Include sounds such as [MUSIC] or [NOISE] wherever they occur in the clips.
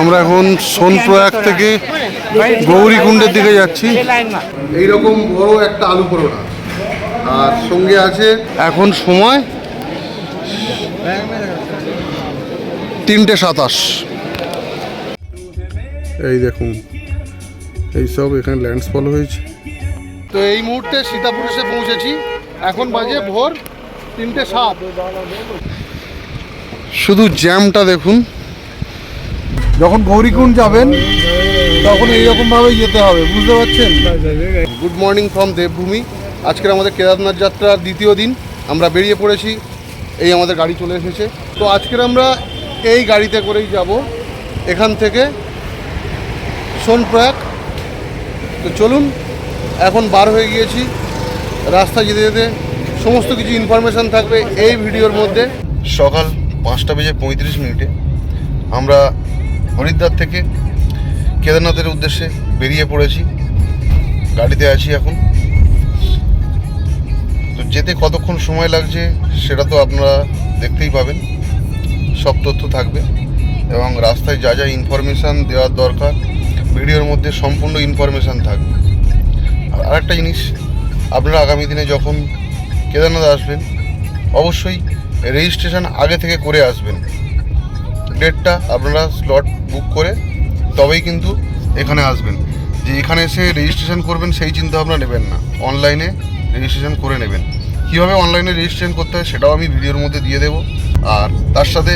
আমরা এখন সোনপ্রয়াগ থেকে গৌরীকুণ্ডের দিকে যাচ্ছি। এইরকম বড় একটা আলু পরোটা। আর সঙ্গে আছে এখন সময় তিনটে সাতাশ। এই দেখুন এই সব এখানে ল্যান্ডসফল হয়েছে। তো এই মুহূর্তে সীতাপুর এসে পৌঁছেছি। এখন বাজে ভোর তিনটে সাত। শুধু জ্যামটা দেখুন যখন গৌরীকুণ্ড যাবেন তখন এইরকমভাবে যেতে হবে বুঝতে পারছেন? Good morning from Devbhoomi. আজকের আমাদের কেদারনাথ যাত্রার দ্বিতীয় দিন আমরা বেরিয়ে পড়েছি এই আমাদের গাড়ি চলে এসেছে। তো আজকের আমরা এই গাড়িতে করেই যাব এখান থেকে সোনপ্রয়াগ। তো চলুন এখন বার হয়ে গিয়েছি রাস্তা যেতে যেতে সমস্ত কিছু ইনফরমেশান থাকবে এই ভিডিওর মধ্যে। সকাল পাঁচটা বেজে পঁয়ত্রিশ মিনিটে আমরা হরিদ্বার থেকে কেদারনাথের উদ্দেশ্যে বেরিয়ে পড়েছি। গাড়িতে আছি এখন। তো যেতে কতক্ষণ সময় লাগছে সেটা তো আপনারা দেখতেই পাবেন। সব তথ্য থাকবে। এবং রাস্তায় যা যা ইনফরমেশান দেওয়ার দরকার, ভিডিওর মধ্যে সম্পূর্ণ ইনফরমেশান থাকবে। আর আরেকটা জিনিস, আপনারা আগামী দিনে যখন কেদারনাথ আসবেন, অবশ্যই রেজিস্ট্রেশন আগে থেকে করে আসবেন। ডেটটা আপনারা স্লট বুক করে তবেই কিন্তু এখানে আসবেন। যে এখানে এসে রেজিস্ট্রেশন করবেন সেই চিন্তা ভাবনা নেবেন না। অনলাইনে রেজিস্ট্রেশন করে নেবেন। কীভাবে অনলাইনে রেজিস্ট্রেশন করতে হয় সেটাও আমি ভিডিওর মধ্যে দিয়ে দেবো। আর তার সাথে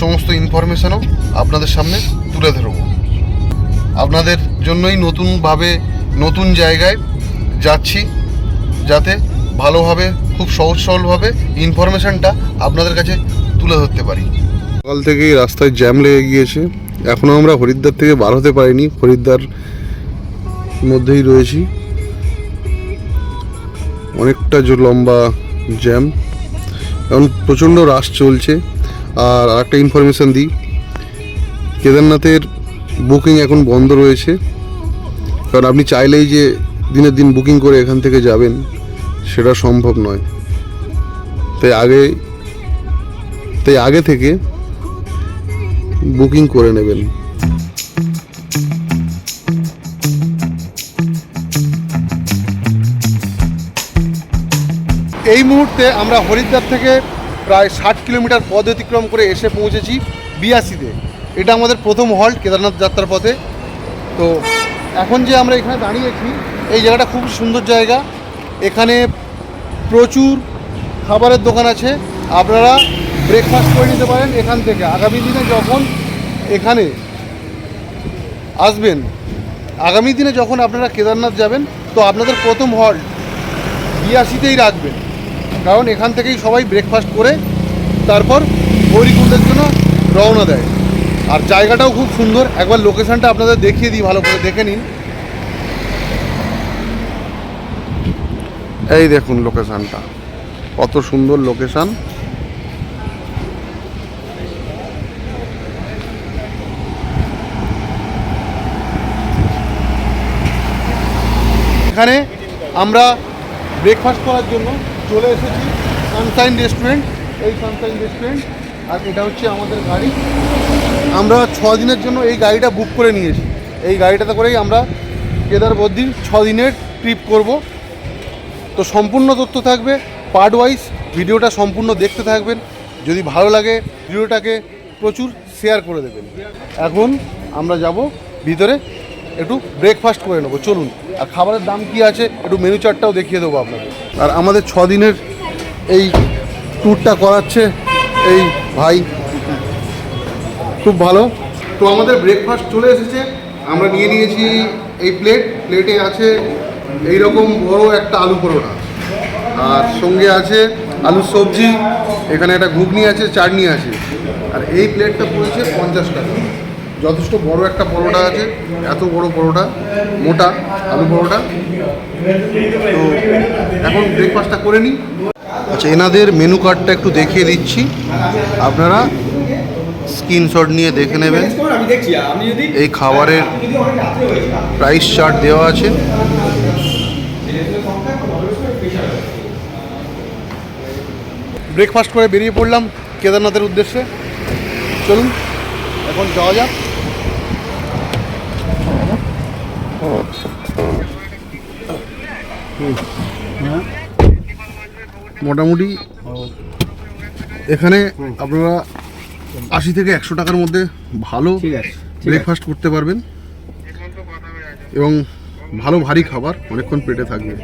সমস্ত ইনফরমেশনও আপনাদের সামনে তুলে ধরবো। আপনাদের জন্যই নতুনভাবে নতুন জায়গায় যাচ্ছি, যাতে ভালোভাবে, খুব সহজ সরলভাবে ইনফরমেশনটা আপনাদের কাছে তুলে ধরতে পারি। সকাল থেকেই রাস্তায় জ্যাম লেগে গিয়েছে। এখনও আমরা হরিদ্বার থেকে বার হতে পারিনি। হরিদ্বার মধ্যেই রয়েছি। অনেকটা লম্বা জ্যাম। এখন প্রচণ্ড রাশ চলছে। আর আরেকটা ইনফরমেশান দিই। কেদারনাথের বুকিং এখন বন্ধ রয়েছে। কারণ আপনি চাইলেই যে দিনের দিন বুকিং করে এখান থেকে যাবেন, সেটা সম্ভব নয়। তাই আগে তাই আগে থেকে বুকিং করে নেবেন। এই মুহূর্তে আমরা হরিদ্বার থেকে প্রায় ষাট কিলোমিটার পদ অতিক্রম করে এসে পৌঁছেছি বিয়াসিতে এটা আমাদের প্রথম হল্ট কেদারনাথ যাত্রার পথে। তো এখন যে আমরা এখানে দাঁড়িয়েছি, এই জায়গাটা খুব সুন্দর জায়গা। এখানে প্রচুর খাবারের দোকান আছে। আপনারা ব্রেকফাস্ট করে নিতে পারেন এখান থেকে। আগামী দিনে যখন এখানে আসবেন, আগামী দিনে যখন আপনারা কেদারনাথ যাবেন, তো আপনাদের প্রথম হল্ট বিয়াশিতেই রাখবেন। কারণ এখান থেকেই সবাই ব্রেকফাস্ট করে তারপর গৌরীকুণ্ডের জন্য রওনা দেয়। আর জায়গাটাও খুব সুন্দর। একবার লোকেশানটা আপনাদের দেখিয়ে দিই, ভালো করে দেখে নিন। এই দেখুন লোকেশানটা। কত সুন্দর লোকেশন। এখানে আমরা ব্রেকফাস্ট করার জন্য চলে এসেছি সানসাইন রেস্টুরেন্ট এই সানসাইন রেস্টুরেন্ট আর এটা হচ্ছে আমাদের গাড়ি। আমরা ছ দিনের জন্য এই গাড়িটা বুক করে নিয়েছি। এই গাড়িটাতে করেই আমরা কেদার বদ্রির ছ দিনের ট্রিপ করব। তো সম্পূর্ণ তথ্য থাকবে। পার্ট ওয়াইজ ভিডিওটা সম্পূর্ণ দেখতে থাকবেন। যদি ভালো লাগে, ভিডিওটাকে প্রচুর শেয়ার করে দেবেন। এখন আমরা যাব ভিতরে। একটু ব্রেকফাস্ট করে নেব। চলুন। আর খাবারের দাম কি আছে একটু মেনু চার্টটাও দেখিয়ে দেবো আপনাকে আর আমাদের ছ দিনের এই ট্যুরটা করাচ্ছে এই ভাই। খুব ভালো। তো আমাদের ব্রেকফাস্ট চলে এসেছে। আমরা নিয়ে নিয়েছি এই প্লেট প্লেটে আছে এই রকম বড় একটা আলু পরোটা। আর সঙ্গে আছে আলুর সবজি। এখানে একটা ঘুগনি আছে, চাটনি আছে। আর এই প্লেটটা পড়েছে পঞ্চাশ টাকা। যথেষ্ট বড় একটা পরোটা আছে, এত বড় পরোটা, মোটা আলু পরোটা। তো এখন ব্রেকফাস্টটা করে নিই। আচ্ছা এনাদের মেনু কার্ডটা একটু দেখিয়ে দিচ্ছি। আপনারা স্ক্রিনশট নিয়ে দেখে নেবেন। এই খাবারের প্রাইস চার্ট দেওয়া আছে। ব্রেকফাস্ট করে বেরিয়ে পড়লাম কেদারনাথের উদ্দেশ্যে। চলুন, এখন যাওয়া যাক হ্যাঁ মোটামুটি এখানে আপনারা আশি থেকে একশো টাকার মধ্যে ভালো ব্রেকফাস্ট করতে পারবেন। এবং ভালো ভারী খাবার অনেকক্ষণ পেটে থাকবে।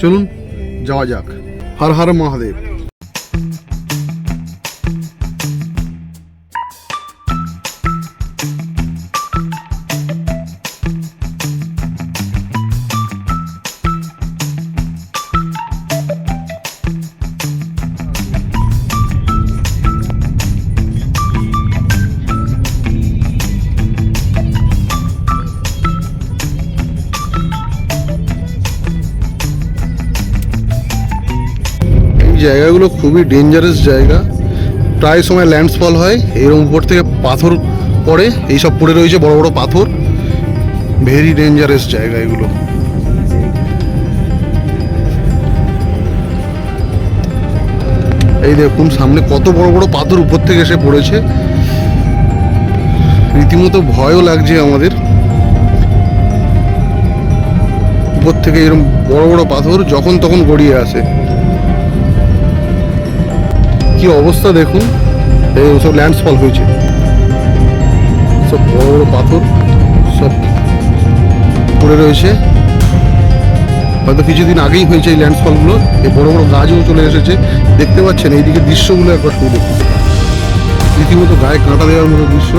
চলুন যাওয়া যাক। হর হর মহাদেব। জায়গাগুলো খুবই ডেঞ্জারাস জায়গা। প্রায় সময় ল্যান্ডফল হয়, এরকম উপর থেকে পাথর পড়ে, এইসব পড়ে রয়েছে, বড় বড় পাথর। ভেরি ডেঞ্জারাস জায়গা এগুলো। এই দেখুন, সামনে কত বড় বড় পাথর উপর থেকে এসে পড়েছে। রীতিমতো ভয়ও লাগছে আমাদের। উপর থেকে এরকম বড় বড় পাথর যখন তখন গড়িয়ে আসে। কি অবস্থা দেখুন? সব ল্যান্ডফল হয়েছে। সব বড় বড় পাথর, সব পড়ে রয়েছে। হয়তো কিছুদিন আগেই হয়েছে এই ল্যান্ডফলগুলো এই বড় বড় গাছও চলে এসেছে। দেখতে পাচ্ছেন, এইদিকে দৃশ্যগুলো একবার শুধু দেখুন। রীতিমতো গায়ে কাঁটা দেওয়ার মতো দৃশ্য।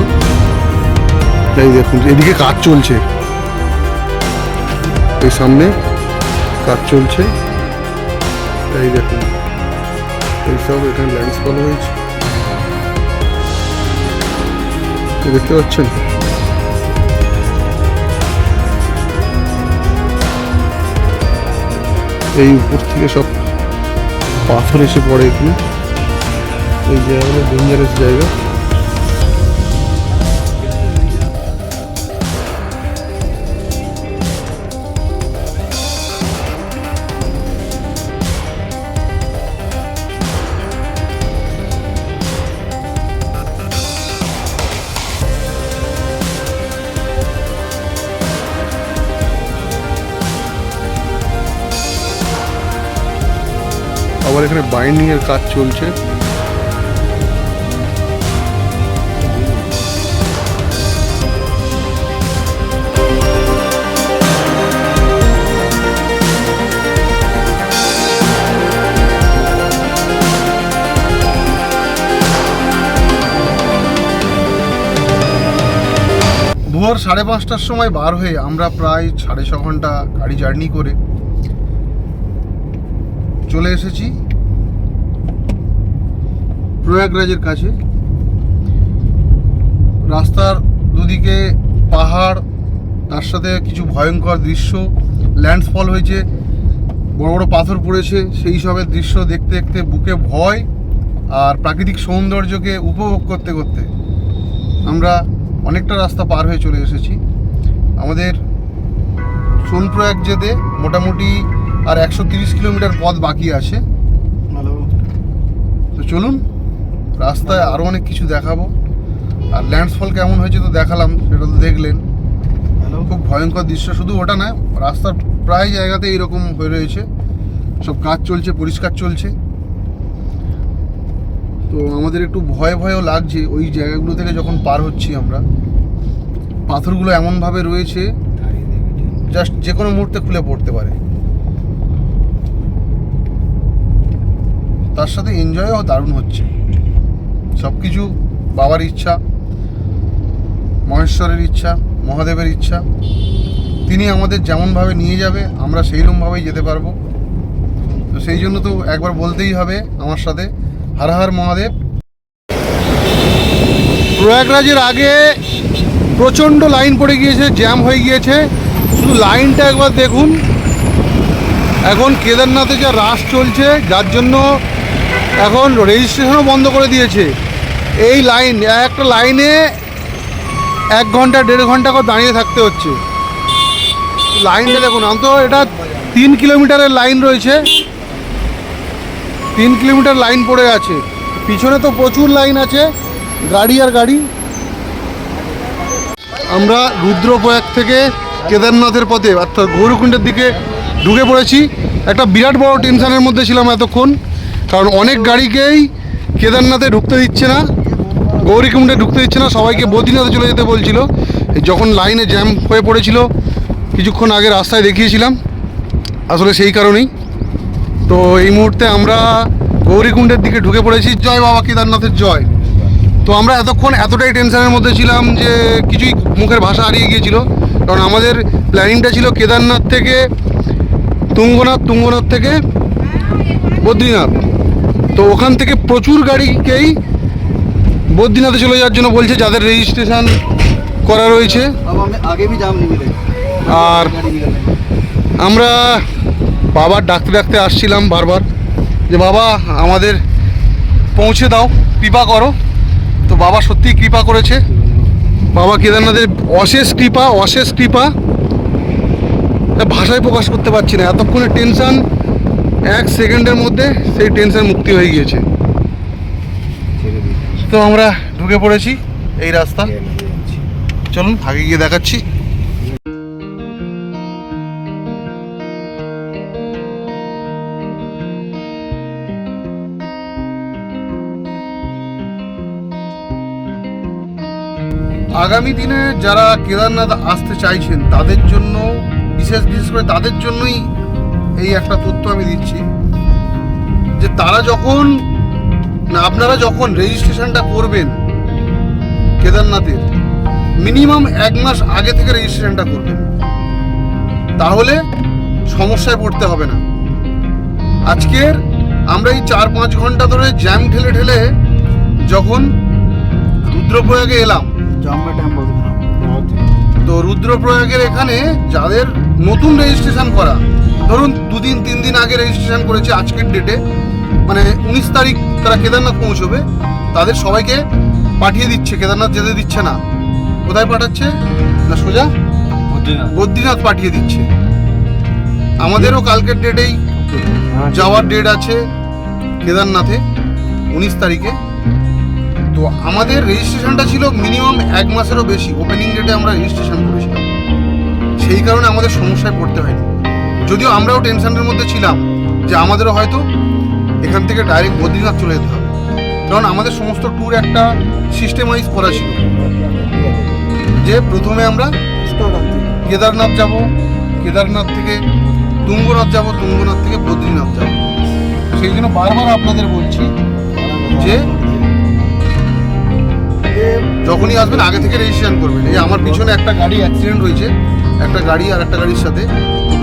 এই দেখুন এদিকে কাজ চলছে। এই সামনে কাজ চলছে। এই দেখুন। এইসব এখানে ল্যান্ডফল হয়েছে। দেখতে পাচ্ছেন? এই উপর থেকে সব পাথর এসে পড়ে এখানে। এই জায়গাগুলো ডেঞ্জারাস জায়গা। আবার এখানে বাইন্ডিং এর কাজ চলছে। ভোর সাড়ে পাঁচটার সময় বার হয়ে আমরা প্রায় সাড়ে ছ ঘণ্টা গাড়ি জার্নি করে চলে এসেছি। প্রয়াগরাজের কাছে। রাস্তার দুদিকে পাহাড় তার সাথে কিছু ভয়ঙ্কর দৃশ্য ল্যান্ডফল হয়েছে বড় বড় পাথর পড়েছে সেই সবের দৃশ্য দেখতে দেখতে বুকে ভয় আর প্রাকৃতিক সৌন্দর্যকে উপভোগ করতে করতে আমরা অনেকটা রাস্তা পার হয়ে চলে এসেছি। আমাদের সোনপ্রয়াগ যেতে মোটামুটি আর একশো তিরিশ কিলোমিটার পথ বাকি আছে। হ্যালো তো চলুন রাস্তায় আরও অনেক কিছু দেখাবো। আর ল্যান্ডফল কেমন হয়েছে তো দেখালাম সেটা তো দেখলেন। খুব ভয়ঙ্কর দৃশ্য শুধু ওটা নয় রাস্তার প্রায় জায়গাতে এইরকম হয়ে রয়েছে। সব কাজ চলছে পরিষ্কার চলছে। তো আমাদের একটু ভয় ভয়ও লাগছে ওই জায়গাগুলো থেকে যখন পার হচ্ছি আমরা। পাথরগুলো এমনভাবে রয়েছে জাস্ট যে কোনো মুহূর্তে খুলে পড়তে পারে। তার সাথে এনজয়ও দারুণ হচ্ছে। সব কিছু বাবার ইচ্ছা, মহেশ্বরের ইচ্ছা, মহাদেবের ইচ্ছা। তিনি আমাদের যেমনভাবে নিয়ে যাবে, আমরা সেই রকমভাবেই যেতে পারব। তো সেই জন্য তো একবার বলতেই হবে আমার সাথে, হর হর মহাদেব। প্রয়াগরাজের আগে প্রচণ্ড লাইন পড়ে গিয়েছে, জ্যাম হয়ে গিয়েছে। শুধু লাইনটা একবার দেখুন। এখন কেদারনাথে যা রাশ চলছে, যার জন্য এখন রেজিস্ট্রেশনও বন্ধ করে দিয়েছে। এই লাইন, একটা লাইনে এক ঘণ্টা, দেড় ঘণ্টা করে দাঁড়িয়ে থাকতে হচ্ছে। লাইনটা দেখুন, অন্তত এটা তিন কিলোমিটারের লাইন রয়েছে। তিন কিলোমিটার লাইন পড়ে আছে। পিছনে তো প্রচুর লাইন আছে, গাড়ি আর গাড়ি। আমরা রুদ্রপ্রয়াগ থেকে কেদারনাথের পথে, অর্থাৎ গৌরকুণ্ডের দিকে ঢুকে পড়েছি। একটা বিরাট বড় টেনশানের মধ্যে ছিলাম এতক্ষণ, কারণ অনেক গাড়িকেই কেদারনাথে ঢুকতে দিচ্ছে না। গৌরীকুণ্ডে ঢুকতে দিচ্ছে না, সবাইকে বদ্রীনাথে চলে যেতে বলছিল। যখন লাইনে জ্যাম হয়ে পড়েছিল, কিছুক্ষণ আগে রাস্তায় দেখিয়েছিলাম, আসলে সেই কারণেই। তো এই মুহূর্তে আমরা গৌরীকুণ্ডের দিকে ঢুকে পড়েছি। জয় বাবা কেদারনাথের জয়। তো আমরা এতক্ষণ এতটাই টেনশনের মধ্যে ছিলাম যে কিছুই মুখের ভাষা হারিয়ে গিয়েছিল। কারণ আমাদের প্ল্যানিংটা ছিল কেদারনাথ থেকে তুঙ্গনাথ তুঙ্গনাথ থেকে বদ্রীনাথ। তো ওখান থেকে প্রচুর গাড়িকেই বদ্রীনাথে চলে যাওয়ার জন্য বলছে যাদের রেজিস্ট্রেশন করা রয়েছে। আর আমরা বাবার ডাকতে ডাকতে আসছিলাম বারবার যে বাবা আমাদের পৌঁছে দাও কৃপা করো। তো বাবা সত্যি কৃপা করেছে। বাবা কেদারনাথের অশেষ কৃপা অশেষ কৃপা। ভাষায় প্রকাশ করতে পারছি না। এতক্ষণে টেনশান এক সেকেন্ডের মধ্যে সেই টেনশন মুক্তি হয়ে গিয়েছে। তো আমরা ঢুকে পড়েছি এই রাস্তা। চলুন আগে গিয়ে দেখাচ্ছি। আগামী দিনে যারা কেদারনাথ আসতে চাইছেন তাদের জন্য বিশেষ বিশেষ করে তাদের জন্যই এই একটা তথ্য আমি দিচ্ছি। যে তারা যখন না, আপনারা যখন রেজিস্ট্রেশনটা করবেন কেদারনাথের, মিনিমাম এক মাস আগে থেকে রেজিস্ট্রেশনটা করবেন। তাহলে সমস্যায় পড়তে হবে না। আজকের আমরা এই চার পাঁচ ঘণ্টা ধরে জ্যাম ঠেলে ঠেলে যখন রুদ্রপ্রয়াগে এলাম, তো রুদ্রপ্রয়াগের এখানে যাদের নতুন রেজিস্ট্রেশন করা, ধরুন দুদিন, তিন দিন আগে রেজিস্ট্রেশন করেছে আজকের ডেটে মানে উনিশ তারিখ তারা কেদারনাথ পৌঁছবে তাদের সবাইকে পাঠিয়ে দিচ্ছে কেদারনাথ যেতে দিচ্ছে না। কোথায় পাঠাচ্ছে? না সোজা? বদ্রীনাথ। পাঠিয়ে দিচ্ছে। আমাদেরও কালকের ডেটেই যাওয়ার ডেট আছে কেদারনাথে উনিশ তারিখে। তো আমাদের রেজিস্ট্রেশনটা ছিল মিনিমাম এক মাসেরও বেশি। ওপেনিং ডেটে আমরা রেজিস্ট্রেশন করেছিলাম। সেই কারণে আমাদের সমস্যায় পড়তে হয়নি। যদিও আমরাও টেনশনের মধ্যে ছিলাম যে আমাদেরও হয়তো এখান থেকে ডাইরেক্ট বদ্রীনাথ চলে যেতে হবে। কারণ আমাদের সমস্ত ট্যুর একটা সিস্টেমাইজ করা ছিল। যে প্রথমে আমরা কেদারনাথ যাব, কেদারনাথ থেকে তুঙ্গনাথ যাব, তুঙ্গনাথ থেকে বদ্রীনাথ যাব। সেই জন্য বারবার আপনাদের বলছি যে যখনই আসবেন, আগে থেকে রেজিস্ট্রেশন করবেন। এই আমার পিছনে একটা গাড়ি অ্যাক্সিডেন্ট হয়েছে, একটা গাড়ি আর একটা গাড়ির সাথে।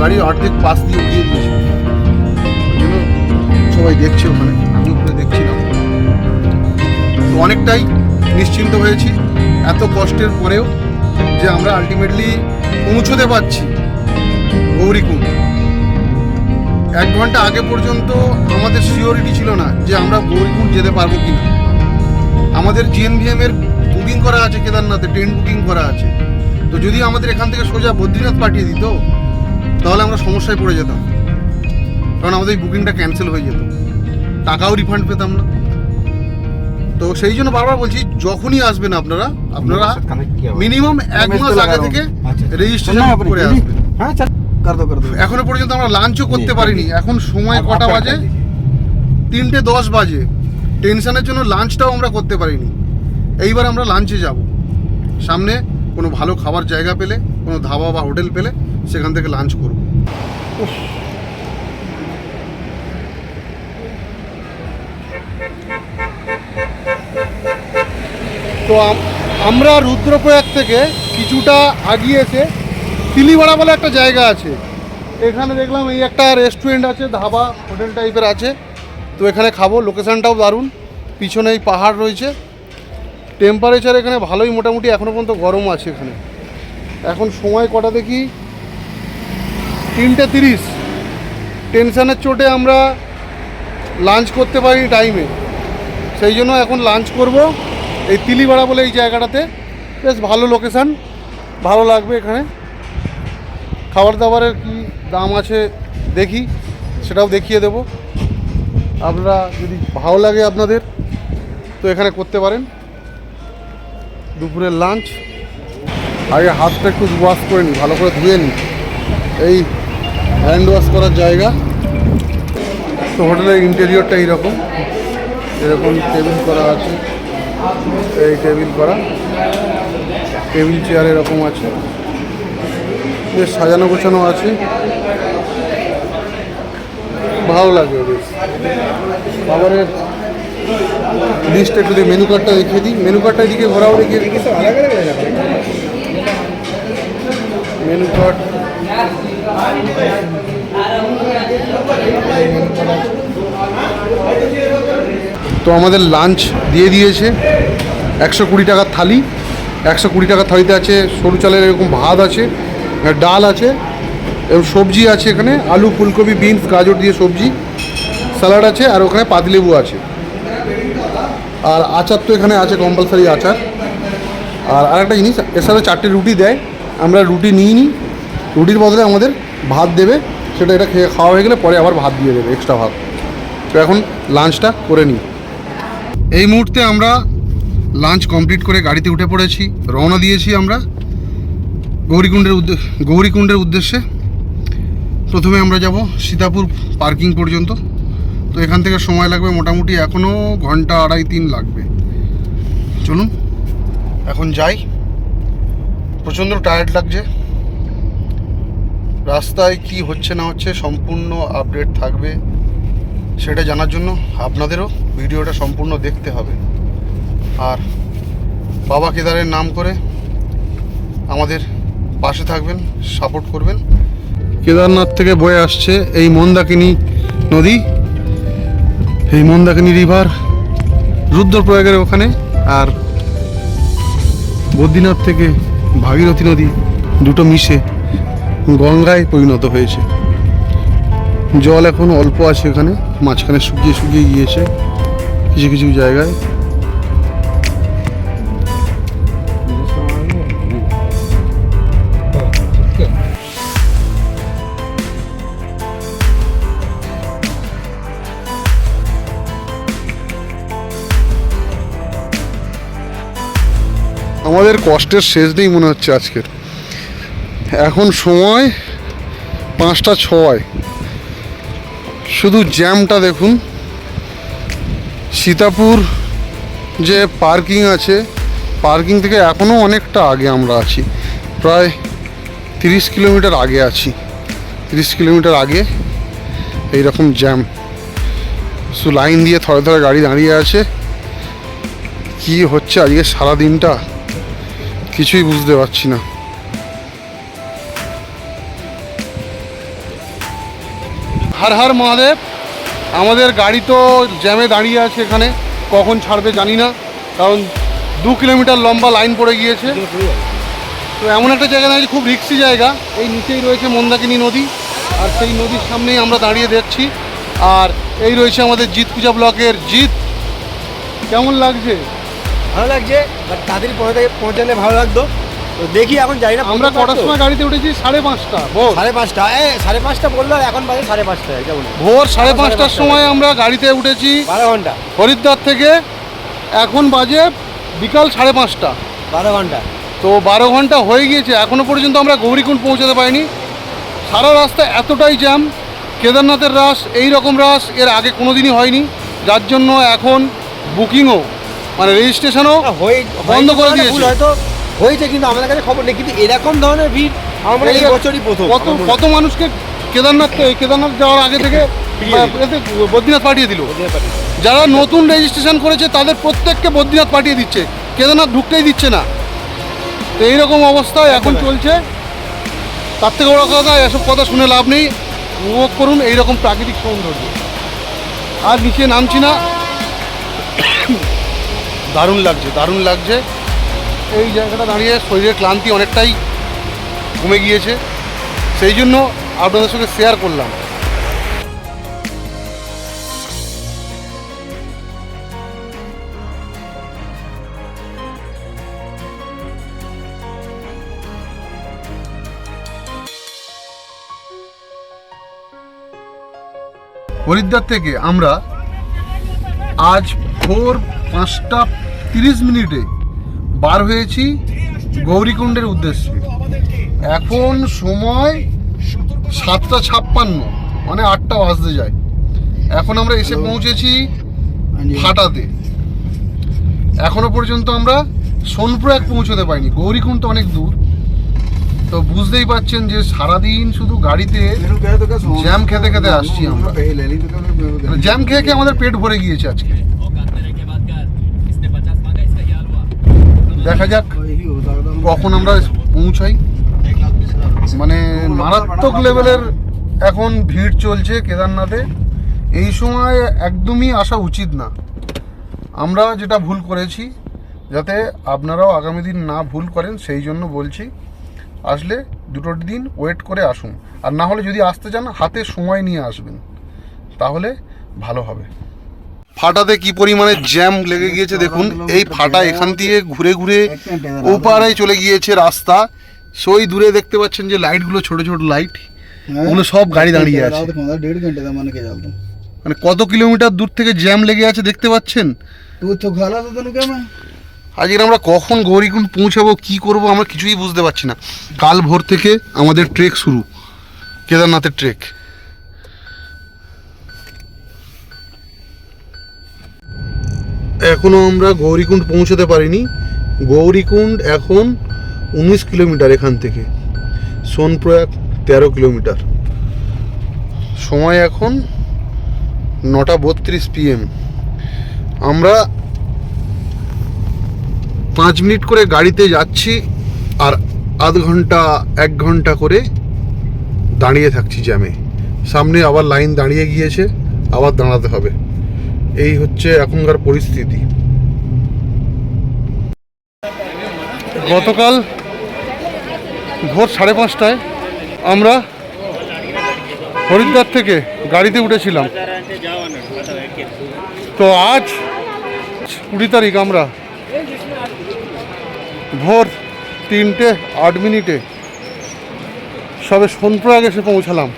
গাড়ির অর্ধেক পাশ দিয়ে উঠিয়ে দিয়েছে। সবাই দেখছে ওখানে, আমি উপরে দেখছিলাম। তো অনেকটাই নিশ্চিন্ত হয়েছি, এত কষ্টের পরেও যে আমরা আলটিমেটলি পৌঁছতে পারছি গৌরীকুণ্ড এক ঘণ্টা আগে পর্যন্ত আমাদের সিওরিটি ছিল না যে আমরা গৌরীকুণ্ড যেতে পারব কি না আমাদের জিএনভিএম এর বুকিং করা আছে কেদারনাথে ট্রেন বুকিং করা আছে। তো যদি আমাদের এখান থেকে সোজা বদ্রীনাথ পাঠিয়ে দিত, তাহলে আমরা সমস্যায় পড়ে যেতাম। কারণ আমাদের বুকিংটা ক্যান্সেল হয়ে যেত। টাকাও রিফান্ড পেতাম না। তো সেই জন্য বারবার বলছি যখনই আসবেন আপনারা আপনারা মিনিমাম এক মাস আগে থেকে রেজিস্ট্রেশন করে আসবেন। এখনও পর্যন্ত আমরা লাঞ্চও করতে পারিনি। এখন সময় কটা বাজে? তিনটে দশ বাজে। টেনশনের জন্য লাঞ্চটাও আমরা করতে পারিনি। এইবার আমরা লাঞ্চে যাব। সামনে কোনো ভালো খাবার জায়গা পেলে কোনো ধাবা বা হোটেল পেলে সেখান থেকে লাঞ্চ করব। তো আমরা রুদ্রপ্রয়াগ থেকে কিছুটা আগিয়ে এসে তিলিবাড়া বলে একটা জায়গা আছে। এখানে দেখলাম এই একটা রেস্টুরেন্ট আছে, ধাবা হোটেল টাইপের আছে। তো এখানে খাব লোকেশানটাও দারুণ। পিছনে এই পাহাড় রয়েছে। টেম্পারেচার এখানে ভালোই, মোটামুটি এখনও পর্যন্ত গরম আছে এখানে। এখন সময় কটা দেখি? তিনটে তিরিশ। টেনশনের চোটে আমরা লাঞ্চ করতে পারি টাইমে সেই জন্য এখন লাঞ্চ করব। এই তিলিবাড়া বলে এই জায়গাটাতে বেশ ভালো লোকেশান ভালো লাগবে এখানে। খাবার দাবারের কি দাম আছে দেখি, সেটাও দেখিয়ে দেব। আপনারা যদি ভালো লাগে আপনাদের, তো এখানে করতে পারেন। দুপুরের লাঞ্চ আগে হাতটা একটু ওয়াশ করে নিই, ভালো করে ধুয়ে নিই। এই হ্যান্ড ওয়াশ করার জায়গা। তো হোটেলের ইন্টেরিয়রটা এইরকম। এরকম টেবিল করা আছে। এই টেবিল করা। টেবিল চেয়ার এরকম আছে। বেশ সাজানো গোছানো আছে। ভালো লাগে বেশ খাবারের লিস্ট একটু দিই মেনু কার্ডটা দেখিয়ে দিই। মেনু কার্ডটা এদিকে ঘোরাও দিই মেনু কার্ড তো আমাদের লাঞ্চ দিয়ে দিয়েছে। একশো কুড়ি টাকার থালি, একশো কুড়ি টাকার থালিতে আছে সরু চালের এরকম ভাত আছে ডাল আছে, এবং সবজি আছে এখানে, আলু, ফুলকপি বিনস গাজর দিয়ে সবজি স্যালাড আছে, আর ওখানে পাতিলেবু আছে। আর আচার তো এখানে আছে কম্পালসারি আচার। আর আরেকটা জিনিস সাথে চারটে রুটি দেয়, আমরা রুটি নিই নি রুটির বদলে আমাদের ভাত দেবে, সেটা এটা খেয়ে খাওয়া হয়ে গেলে পরে আবার ভাত দিয়ে দেবে এক্সট্রা ভাত। তো এখন লাঞ্চটা করে নিই। এই মুহূর্তে আমরা লাঞ্চ কমপ্লিট করে গাড়িতে উঠে পড়েছি, রওনা দিয়েছি আমরা গৌরীকুণ্ডের গৌরীকুণ্ডের উদ্দেশ্যে। প্রথমে আমরা যাব সীতাপুর পার্কিং পর্যন্ত। তো এখান থেকে সময় লাগবে মোটামুটি এখনও ঘণ্টা আড়াই তিন লাগবে। চলুন, এখন যাই। প্রচণ্ড টায়ার্ড লাগছে। রাস্তায় কি হচ্ছে না হচ্ছে সম্পূর্ণ আপডেট থাকবে সেটা জানার জন্য আপনাদেরও ভিডিওটা সম্পূর্ণ দেখতে হবে। আর বাবা কেদারের নাম করে আমাদের পাশে থাকবেন, সাপোর্ট করবেন। কেদারনাথ থেকে বয়ে আসছে এই মন্দাকিনী নদী। এই মন্দাকিনী রিভার রুদ্রপ্রয়াগের ওখানে আর বদ্রীনাথ থেকে ভাগীরথী নদী দুটো মিশে গঙ্গায় পরিণত হয়েছে। জল এখন অল্প আছে এখানে, মাঝখানে শুকিয়ে শুকিয়ে গিয়েছে। কিছু কিছু জায়গায়। আমাদের কষ্টের শেষ নেই মনে হচ্ছে আজকের। এখন সময় পাঁচটা ছয়। শুধু জ্যামটা দেখুন। সীতাপুর যে পার্কিং আছে, পার্কিং থেকে এখনও অনেকটা আগে আমরা আছি। প্রায় তিরিশ কিলোমিটার আগে আছি। তিরিশ কিলোমিটার আগে এই রকম জ্যাম। শুধু লাইন দিয়ে থরে থরে গাড়ি দাঁড়িয়ে আছে। কি হচ্ছে আজকে সারা দিনটা? কিছুই বুঝতে পারছি না। হর হর মহাদেব। আমাদের গাড়ি তো জ্যামে দাঁড়িয়ে আছে এখানে, কখন ছাড়বে জানি না, কারণ দু কিলোমিটার লম্বা লাইন পড়ে গিয়েছে। তো এমন একটা জায়গা দাঁড়িয়ে খুব রিক্সি জায়গা, এই নিচেই রয়েছে মন্দাকিনী নদী, আর সেই নদীর সামনেই আমরা দাঁড়িয়ে দেখছি। আর এই রয়েছে আমাদের জিত পূজা ব্লকের। জিত কেমন লাগছে? ভালো লাগছে পৌঁছাতে পৌঁছালে ভালো লাগতো। তো দেখি এখন যাই না আমরা কটার সময় গাড়িতে উঠেছি? সাড়ে পাঁচটা ভোর। সাড়ে পাঁচটা এ সাড়ে পাঁচটা বলল এখন বাজে সাড়ে পাঁচটা কেমন ভোর সাড়ে পাঁচটার সময় আমরা গাড়িতে উঠেছি বারো ঘণ্টা। হরিদ্বার থেকে এখন বাজে বিকাল সাড়ে পাঁচটা। বারো ঘণ্টা। তো বারো ঘণ্টা হয়ে গিয়েছে এখনও পর্যন্ত আমরা গৌরীকুণ্ড পৌঁছাতে পারিনি। সারা রাস্তা এতটাই জ্যাম কেদারনাথের রাস এই রকম রাস এর আগে কোনো দিনই হয়নি। যার জন্য এখন বুকিংও মানে রেজিস্ট্রেশনও বন্ধ করে দিয়েছে। হয়তো হয়েছে কিন্তু আমাদের কাছে খবর নেই কিন্তু এরকম ধরনের ভিড় আমার এই বছরই প্রথম কত কত মানুষকে কেদারনাথ কেদারনাথ যাওয়ার আগে থেকে [LAUGHS] বদ্রীনাথ পাঠিয়ে দিল। যারা নতুন রেজিস্ট্রেশন করেছে তাদের প্রত্যেককে বদ্রীনাথ পাঠিয়ে দিচ্ছে। কেদারনাথ ঢুকতেই দিচ্ছে না। তো এইরকম অবস্থায় এখন চলছে। তার থেকে বড় কথা এসব কথা শুনে লাভ নেই। উপভোগ করুন এইরকম প্রাকৃতিক সৌন্দর্য। আর নিচে নামছি না। [COUGHS] দারুণ লাগছে দারুণ লাগছে। এই জায়গাটা দাঁড়িয়ে শরীরের ক্লান্তি অনেকটাই কমে গিয়েছে। সেই জন্য আপনাদের সঙ্গে শেয়ার করলাম। হরিদ্বার থেকে আমরা আজ ভোর পাঁচটা তিরিশ মিনিটে বার হয়েছি গৌরীকুণ্ডের উদ্দেশ্যে। এখন সময় সাতটা ছাপ্পান্ন মানে আটটা বাজতে যায়। এখন আমরা এসে পৌঁছেছি হাটাতে। এখনও পর্যন্ত আমরা সোনপ্রয়াগ পৌঁছতে পারিনি। গৌরীকুণ্ড তো অনেক দূর। তো বুঝতেই পাচ্ছেন যে সারাদিন শুধু গাড়িতে জ্যাম খেতে খেতে আসছি আমরা। জ্যাম খেয়ে খেয়ে আমাদের পেট ভরে গিয়েছে আজকে। দেখা যাক কখন আমরা পৌঁছাই। মানে মারাত্মক লেভেলের এখন ভিড় চলছে কেদারনাথে। এই সময় একদমই আসা উচিত না। আমরা যেটা ভুল করেছি, যাতে আপনারাও আগামী দিন না ভুল করেন, সেই জন্য বলছি, আসলে দুটো দিন ওয়েট করে আসুন। আর না হলে যদি আসতে চান, হাতে সময় নিয়ে আসবেন। তাহলে ভালো হবে। ফাটাতে কি পরিমাণে জ্যাম লেগে গিয়েছে দেখুন। এই ফাটা এখান দিয়ে ঘুরে ঘুরে ওপারে চলে গিয়েছে রাস্তা। সই দূরে দেখতে পাচ্ছেন যে লাইটগুলো ছোট ছোট লাইট ওগুলো সব গাড়ি দাঁড়িয়ে আছে। মানে কত কিলোমিটার দূর থেকে জ্যাম লেগে আছে দেখতে পাচ্ছেন? আজকে আমরা কখন গৌরীকুণ্ড পৌঁছাবো কি করব আমরা কিছুই বুঝতে পারছি না। কাল ভোর থেকে আমাদের ট্রেক শুরু কেদারনাথের ট্রেক এখনও আমরা গৌরীকুণ্ড পৌঁছতে পারিনি। গৌরীকুণ্ড এখন উনিশ কিলোমিটার এখান থেকে। সোনপ্রয়াগ তেরো কিলোমিটার। সময় এখন নটা বত্রিশ পিএম। আমরা পাঁচ মিনিট করে গাড়িতে যাচ্ছি আর আধ ঘণ্টা, এক ঘণ্টা করে দাঁড়িয়ে থাকছি জ্যামে। সামনে আবার লাইন দাঁড়িয়ে গিয়েছে, আবার দাঁড়াতে হবে। এই হচ্ছে এখনকার পরিস্থিতি। গতকাল ভোর সাড়ে পাঁচটায় আমরা হরিদ্বার থেকে গাড়িতে উঠেছিলাম। তো আজ কুড়ি তারিখ আমরা ভোর তিনটে আট মিনিটে সবে সোনপ্রয়াগ এসে পৌঁছালাম।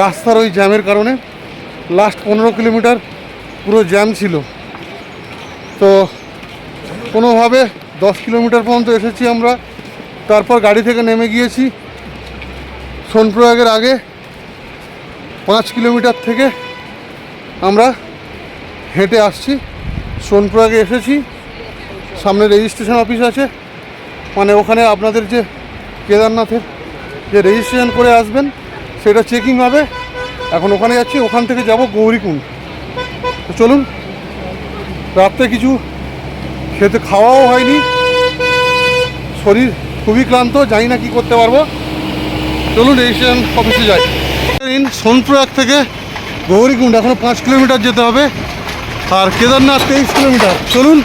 রাস্তার ওই জ্যামের কারণে লাস্ট পনেরো কিলোমিটার পুরো জ্যাম ছিল। তো কোনোভাবে দশ কিলোমিটার পর্যন্ত এসেছি আমরা। তারপর গাড়ি থেকে নেমে গিয়েছি সোনপ্রয়াগের আগে। পাঁচ কিলোমিটার থেকে আমরা হেঁটে আসছি। সোনপ্রয়াগে এসেছি। সামনে রেজিস্ট্রেশন অফিস আছে। মানে ওখানে আপনাদের যে কেদারনাথের যে রেজিস্ট্রেশন করে আসবেন, সেটা চেকিং হবে। এখন ওখানে যাচ্ছি, ওখান থেকে যাব গৌরীকুণ্ড। তো চলুন, রাত্রে কিছু খেতে খাওয়াও হয়নি। শরীর খুবই ক্লান্ত, জানি না কি করতে পারব। চলুন রেজিস্ট্রেশন অফিসে যাই। ইন সোনপ্রয়াগ থেকে গৌরীকুণ্ড এখনও পাঁচ কিলোমিটার যেতে হবে। আর কেদারনাথ তেইশ কিলোমিটার। চলুন,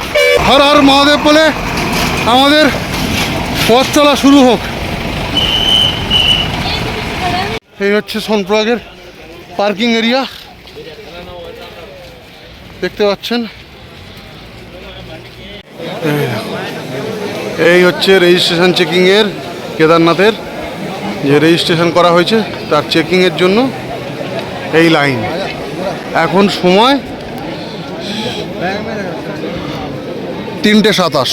হর হর মহাদেব বলে আমাদের পথ চলা শুরু হোক। এই হচ্ছে সোনপ্রয়াগের পার্কিং এরিয়া দেখতে পাচ্ছেন? এই হচ্ছে রেজিস্ট্রেশন চেকিংয়ের কেদারনাথের যে রেজিস্ট্রেশন করা হয়েছে, তার চেকিংয়ের জন্য এই লাইন এখন সময় তিনটে সাতাশ।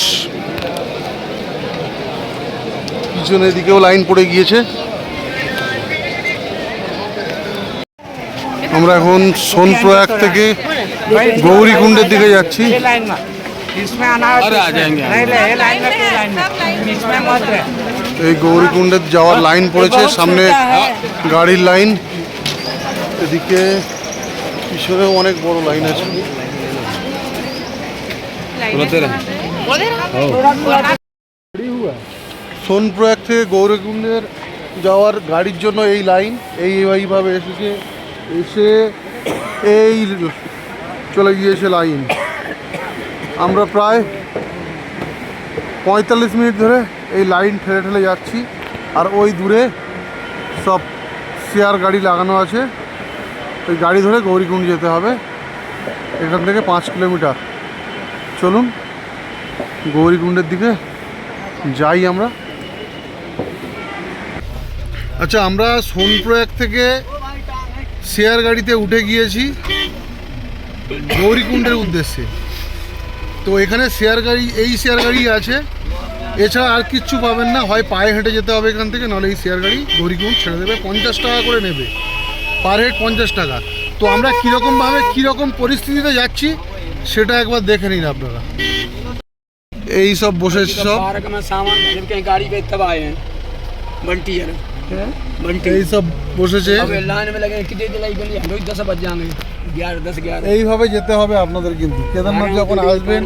পিছনের দিকেও লাইন পড়ে গিয়েছে। আমরা এখন সোনপ্রয়াগ থেকে গৌরীকুণ্ডের দিকে যাচ্ছি इसमें आना है तो इसमें- नहीं ले ये लाइन में कोई लाइन में इसमें मत है এই গৌরীকুণ্ডের যাওয়ার লাইন পড়েছে সামনে গাড়ির লাইন এদিকে পিছনেও অনেক বড় লাইন আছে সোনপ্রয়াগ থেকে গৌরীকুণ্ডের যাওয়ার গাড়ির জন্য এই লাইন এই এইভাবে এসেছে এসে এই চলে গিয়েছে লাইন। আমরা প্রায় পঁয়তাল্লিশ মিনিট ধরে এই লাইন ঠেলে ঠেলে যাচ্ছি, আর ওই দূরে সব শেয়ার গাড়ি লাগানো আছে। ওই গাড়ি ধরে গৌরীকুণ্ড যেতে হবে, এখান থেকে পাঁচ কিলোমিটার। চলুন, গৌরীকুণ্ডের দিকে যাই আমরা। আচ্ছা আমরা সোনপ্রয়াগ থেকে শেয়ার গাড়িতে উঠে গিয়েছি। গৌরীকুণ্ডের উদ্দেশ্যে। তো এখানে শেয়ার গাড়ি এই শেয়ার গাড়ি আছে। এছাড়া আর কিচ্ছু পাবেন না। হয় পায়ে হেঁটে যেতে হবে এখান থেকে নাহলে এই শেয়ার গাড়ি গৌরীকুণ্ড ছেড়ে দেবে। পঞ্চাশ টাকা করে নেবে। পার হেড পঞ্চাশ টাকা। তো আমরা কীরকমভাবে কীরকম পরিস্থিতিতে যাচ্ছি সেটা একবার দেখে নিন আপনারা। এই সব বসে সব। হ্যাঁ? এই সব বসেছে। লাইন এইভাবে যেতে হবে আপনাদের কিন্তু। কেদারনাথ যখন আসবেন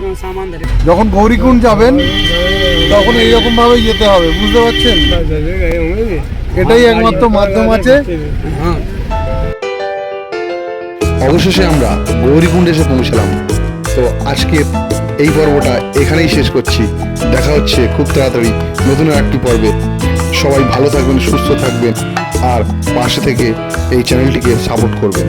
যখন গৌরীকুণ্ড যাবেন তখন এইরকম ভাবেই যেতে হবে বুঝতে পারছেন? এটাই একমাত্র মাধ্যম আছে। অবশেষে আমরা গৌরীকুণ্ড এসে পৌঁছলাম। তো আজকে এই পর্বটা এখানেই শেষ করছি। দেখা হচ্ছে খুব তাড়াতাড়ি নতুন একটি পর্বে। সবাই ভালো থাকবেন সুস্থ থাকবেন আর পাশে থেকে এই চ্যানেলটিকে সাপোর্ট করবেন।